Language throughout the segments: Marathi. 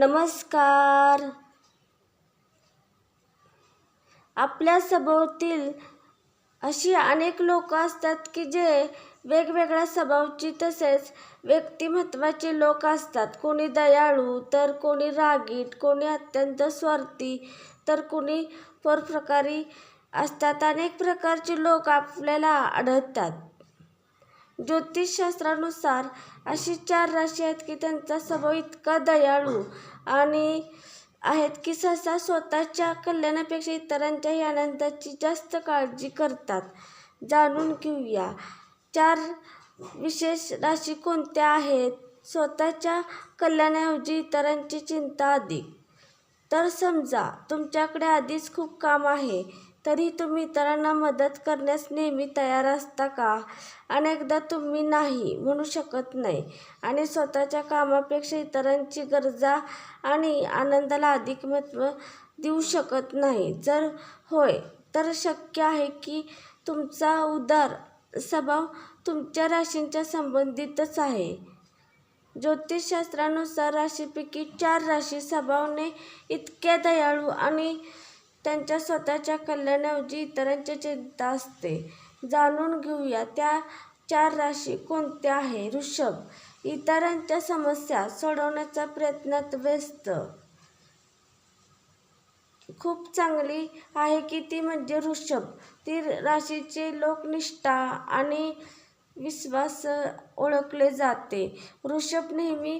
नमस्कार. आपल्या सभोवतील अशी अनेक लोक असतात की जे वेगवेगळ्या स्वभावची तसेच व्यक्तिमत्वाचे लोक असतात. कोणी दयाळू तर कोणी रागीट कोणी अत्यंत स्वार्थी तर कोणी परोपकारी असतात. अनेक प्रकारचे लोक आपल्याला आढळतात. ज्योतिषशास्त्रानुसार अशी चार राशी आहेत की त्यांचा स्वभाव इतका दयाळू आणि आहेत की सहसा स्वतःच्या कल्याणापेक्षा इतरांच्याही आनंदाची जास्त काळजी करतात. जाणून घेऊया. चार विशेष राशी कोणत्या आहेत? स्वतःच्या कल्याणाऐवजी इतरांची चिंता अधिक. तर समजा तुमच्याकडे आधीच खूप काम आहे. तरी तुम्ही इतरांना मदत करण्यास नेहमी तयार असता का? अनेकदा तुम्ही नाही म्हणू शकत नाही. आणि स्वतःच्या कामापेक्षा इतरांची गरजा आणि आनंदाला अधिक महत्त्व देऊ शकत नाही. जर होय तर शक्य आहे की तुमचा उदार स्वभाव तुमच्या राशींच्या संबंधितच आहे. ज्योतिषशास्त्रानुसार राशीपैकी चार राशी स्वभावने इतक्या दयाळू आणि त्यांच्या स्वतःच्या कल्याणाऐवजी इतरांची चिंता असते. जाणून घेऊया त्या चार राशी कोणत्या आहे ऋषभ इतरांच्या समस्या सोडवण्याचा प्रयत्नात व्यस्त. खूप चांगली आहे की ती म्हणजे ऋषभ. ती राशीचे लोकनिष्ठा आणि विश्वास ओळखले जाते. ऋषभ नेहमी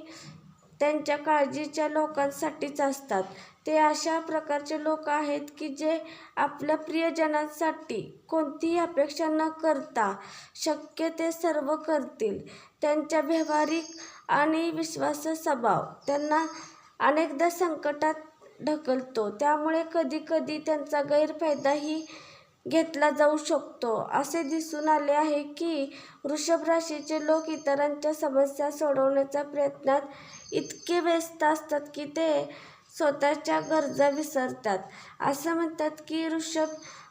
त्यांच्या काळजीच्या लोकांसाठीच असतात. ते अशा प्रकारचे लोक आहेत की जे आपल्या प्रियजनांसाठी कोणतीही अपेक्षा न करता शक्य ते सर्व करतील. त्यांच्या व्यावहारिक आणि विश्वास स्वभाव त्यांना अनेकदा संकटात ढकलतो. त्यामुळे कधीकधी त्यांचा गैरफायदाही घेतला जाऊ शकतो. असे दिसून आले आहे की वृषभ राशीचे लोक इतरांच्या समस्या सोडवण्याच्या प्रयत्नात इतके व्यस्त असतात की ते स्वतःच्या गरजा विसरतात. असं म्हणतात की वृषभ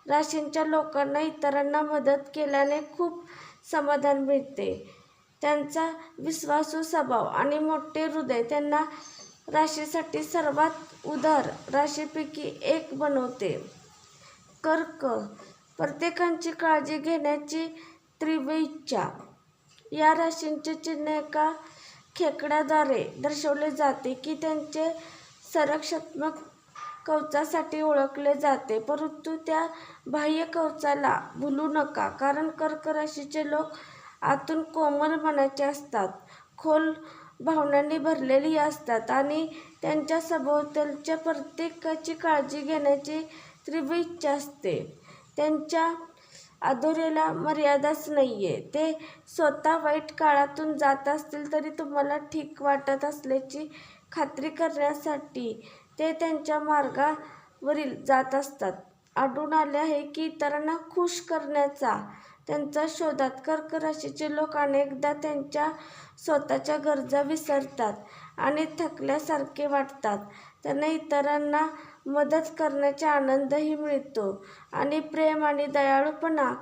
राशींच्या लोकांना इतरांना मदत केल्याने खूप समाधान मिळते. त्यांचा विश्वासू स्वभाव आणि मोठे हृदय त्यांना राशीसाठी सर्वात उदार राशीपैकी एक बनवते. कर्क प्रत्येकांची काळजी घेण्याची तीव्र इच्छा या राशींचे चिन्ह एका खेकड्याद्वारे दर्शवले जाते की त्यांचे संरक्षात्मक कवचासाठी ओळखले जाते परंतु त्या बाह्य कवचाला भुलू नका कारण कर्क राशीचे लोक आतून कोमल मनाचे असतात खोल भावनांनी भरलेली असतात आणि त्यांच्या सभोवतालच्या प्रत्येकाची काळजी घेण्याची तीव्र इच्छा असते. त्यांच्या अधुरेला मर्यादाच नाही आहे ते स्वतः वाईट काळातून जात असतील तरी तुम्हाला ठीक वाटत असल्याची खात्री करण्यासाठी ते त्यांच्या मार्गावरील जात असतात. आढळून आले आहे की इतरांना खुश करण्याचा त्यांचा शोधात कर्क राशीचे लोक अनेकदा त्यांच्या स्वतःच्या गरजा विसरतात आणि थकल्यासारखे वाटतात. त्यांना इतरांना मदत करण्याचा आनंदही मिळतो आणि प्रेम आणि दयाळूपणा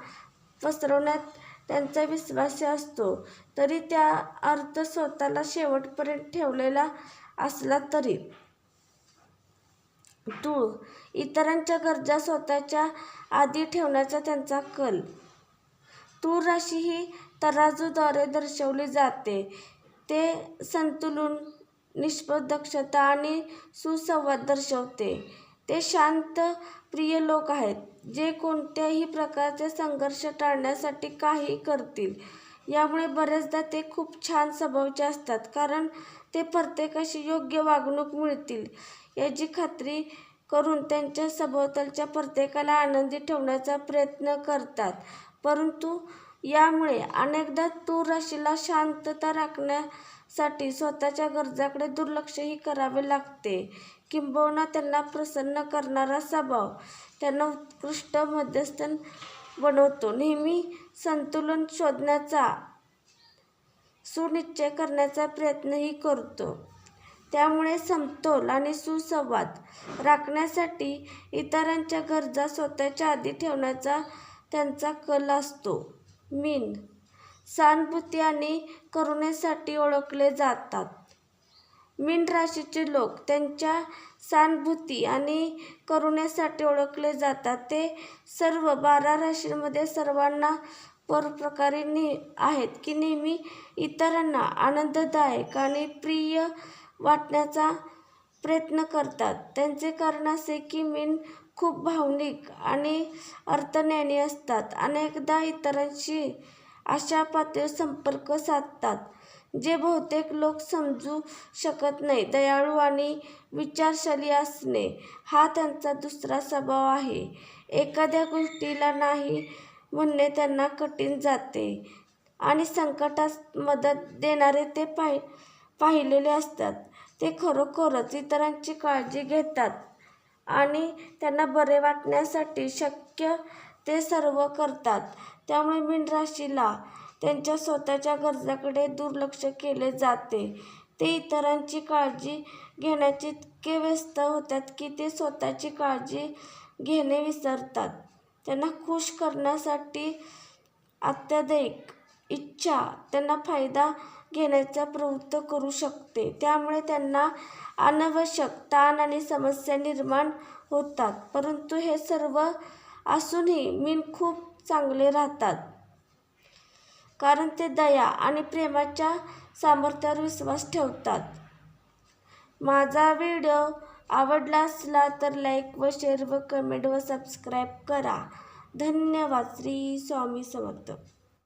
पसरवण्यात त्यांचा विश्वास असतो. तरी त्या अर्थ स्वतःला शेवटपर्यंत ठेवलेला असला तरी. तूळ इतरांच्या गरजा स्वतःच्या आधी ठेवण्याचा त्यांचा कल. तूळ राशी ही तराजूद्वारे दर्शवली जाते. ते संतुलन निष्पदक्षता आणि सुसंवाद दर्शवते. ते शांत प्रिय लोक आहेत जे कोणत्याही प्रकारचे संघर्ष टाळण्यासाठी काही करतील. यामुळे बरेचदा ते खूप छान स्वभावचे असतात कारण ते प्रत्येकाशी योग्य वागणूक मिळतील. याची खात्री करून त्यांच्या सभोवतालच्या प्रत्येकाला आनंदी ठेवण्याचा प्रयत्न करतात. परंतु यामुळे अनेकदा तूर राशीला शांतता राखण्यासाठी स्वतःच्या गरजाकडे दुर्लक्षही करावे लागते. किंबहुना त्यांना प्रसन्न करणारा स्वभाव त्यांना उत्कृष्ट मध्यस्थ बनवतो. नेहमी संतुलन शोधण्याचा सुनिश्चय करण्याचा प्रयत्नही करतो. त्यामुळे समतोल आणि सुसंवाद राखण्यासाठी इतरांच्या गरजा स्वतःच्या आधी ठेवण्याचा त्यांचा कल असतो. मीन सहानुभूती आणि करुणेसाठी ओळखले जातात. मीन राशीचे लोक त्यांच्या सहानुभूती आणि करुणेसाठी ओळखले जातात. ते सर्व बारा राशींमध्ये सर्वांना प्रकारे नि आहेत की नेहमी इतरांना आनंददायक आणि प्रिय वाटण्याचा प्रयत्न करतात. त्यांचे कारण असे की मीन खूप भावनिक आणि अर्थज्ञानी असतात. अनेकदा इतरांशी अशा पातळीवर संपर्क साधतात. जे बहुतेक लोक समजू शकत नाही दयाळू आणि विचारशैली असणे हा त्यांचा दुसरा स्वभाव आहे. एखाद्या गोष्टीला नाही म्हणणे त्यांना कठीण जाते आणि संकटात मदत देणारे ते पाहि पाहिलेले असतात. ते खरोखरच इतरांची काळजी घेतात आणि त्यांना बरे वाटण्यासाठी शक्य ते सर्व करतात. त्यामुळे मीन राशीला त्यांच्या स्वतःच्या गरजाकडे दुर्लक्ष केले जाते. ते इतरांची काळजी घेण्याचे इतके व्यस्त होतात की ते स्वतःची काळजी घेणे विसरतात. त्यांना खुश करण्यासाठी अत्याधिक इच्छा त्यांना फायदा घेण्याचा प्रवृत्त करू शकते. त्यामुळे त्यांना अनावश्यक ताण आणि समस्या निर्माण होतात. परंतु हे सर्व असूनही मीन खूप चांगले राहतात. कारण ते दया आणि प्रेमाच्या सामर्थ्यावर विश्वास ठेवतात. माझा व्हिडिओ आवडला असला तर लाईक व शेअर व कमेंट व सबस्क्राईब करा. धन्यवाद. श्री स्वामी समर्थ.